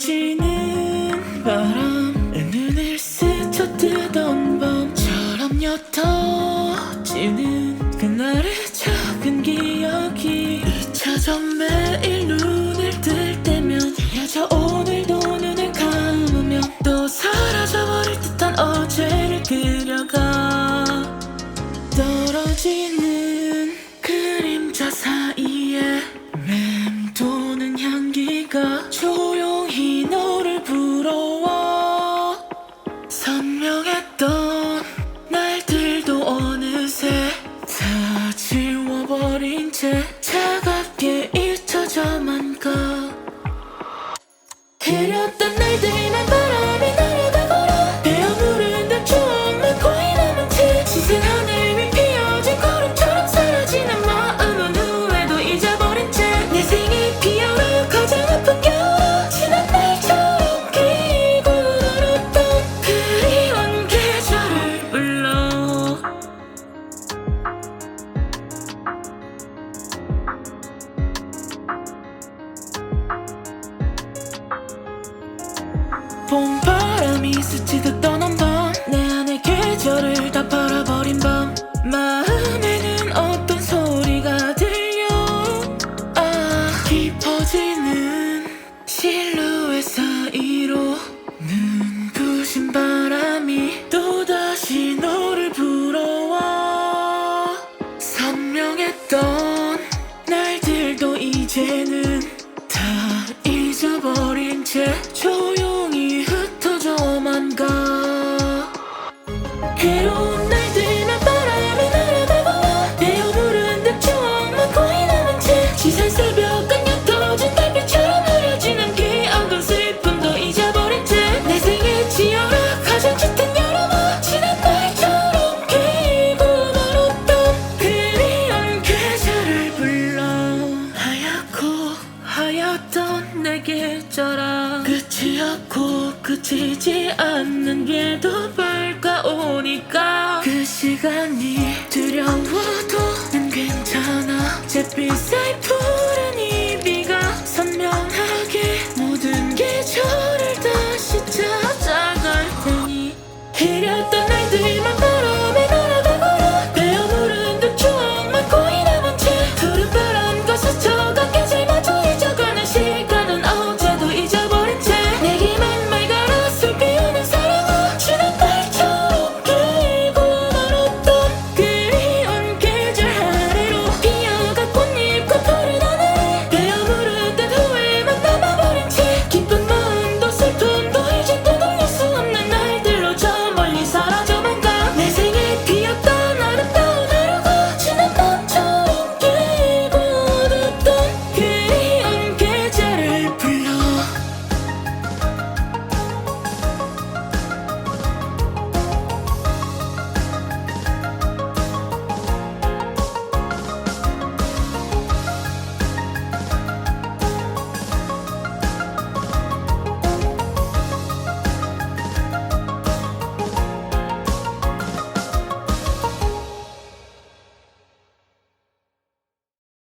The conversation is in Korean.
불어지는 바람 눈을 스쳐 뜨던 밤처럼 옅어지는 그날의 작은 기억이 잊혀져 매일 눈을 뜰 때면 여자 오늘도 눈을 감으면 또 사라져버릴 듯한 어제를 그려가 떨어지는 그림자 사이에 지워버린 채 봄 바람이 스치듯 떠난 밤 내 안의 계절을 다 팔아버린 밤. 마음에는 어떤 소리가 들려? 아 깊어지는 실루엣 사이로 눈 부신 바람이 또다시 너를 불어와 선명했던 날들도 이제는 다 잊어버린 채 내 계절아. 끝이 없고 끝이지 않는 그 시간이